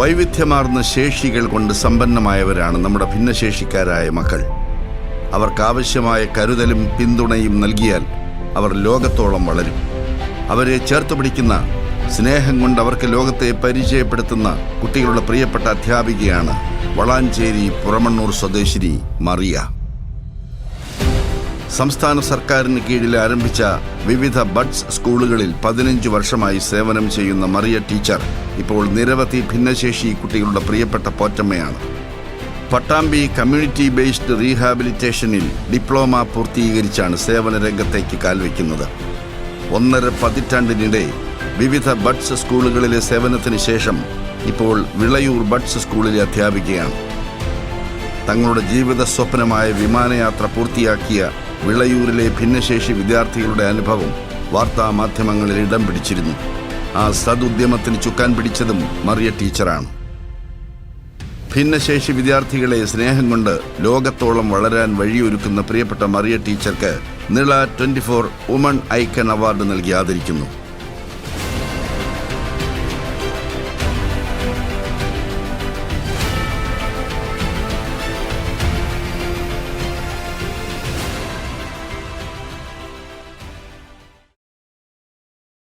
വൈവിധ്യമാർന്ന ശേഷികൾ കൊണ്ട് സമ്പന്നമായവരാണ് നമ്മുടെ ഭിന്നശേഷിക്കാരായ മക്കൾ. അവർക്കാവശ്യമായ കരുതലും പിന്തുണയും നൽകിയാൽ അവർ ലോകത്തോളം വളരും. അവരെ ചേർത്ത് പിടിക്കുന്ന സ്നേഹം കൊണ്ട് അവർക്ക് ലോകത്തെ പരിചയപ്പെടുത്തുന്ന കുട്ടികളുടെ പ്രിയപ്പെട്ട അധ്യാപികയാണ് വളാഞ്ചേരി പുറമണ്ണൂർ സ്വദേശിനി മറിയ. സംസ്ഥാന സർക്കാരിന് കീഴിൽ ആരംഭിച്ച വിവിധ ബഡ്സ് സ്കൂളുകളിൽ പതിനഞ്ച് വർഷമായി സേവനം ചെയ്യുന്ന മറിയ ടീച്ചർ ഇപ്പോൾ നിരവധി ഭിന്നശേഷി കുട്ടികളുടെ പ്രിയപ്പെട്ട പോറ്റമ്മയാണ്. പട്ടാമ്പി കമ്മ്യൂണിറ്റി ബേസ്ഡ് റീഹാബിലിറ്റേഷനിൽ ഡിപ്ലോമ പൂർത്തീകരിച്ചാണ് സേവന രംഗത്തേക്ക് കാൽവെക്കുന്നത്. ഒന്നര പതിറ്റാണ്ടിനിടെ വിവിധ ബഡ്സ് സ്കൂളുകളിലെ സേവനത്തിന് ശേഷം ഇപ്പോൾ വിളയൂർ ബഡ്സ് സ്കൂളിൽ അധ്യാപികയാണ്. തങ്ങളുടെ ജീവിത സ്വപ്നമായ വിമാനയാത്ര പൂർത്തിയാക്കിയ വിളയൂരിലെ ഭിന്നശേഷി വിദ്യാർത്ഥികളുടെ അനുഭവം വാർത്താ മാധ്യമങ്ങളിൽ ഇടം പിടിച്ചിരുന്നു. ആ സദുദ്യമത്തിന് ചുക്കാൻ പിടിച്ചതും മറിയ ടീച്ചറാണ്. ഭിന്നശേഷി വിദ്യാർത്ഥികളെ സ്നേഹം കൊണ്ട് ലോകത്തോളം വളരാൻ വഴിയൊരുക്കുന്ന പ്രിയപ്പെട്ട മറിയ ടീച്ചർക്ക് Nila twenty four icon award നൽകി ആദരിക്കുന്നു.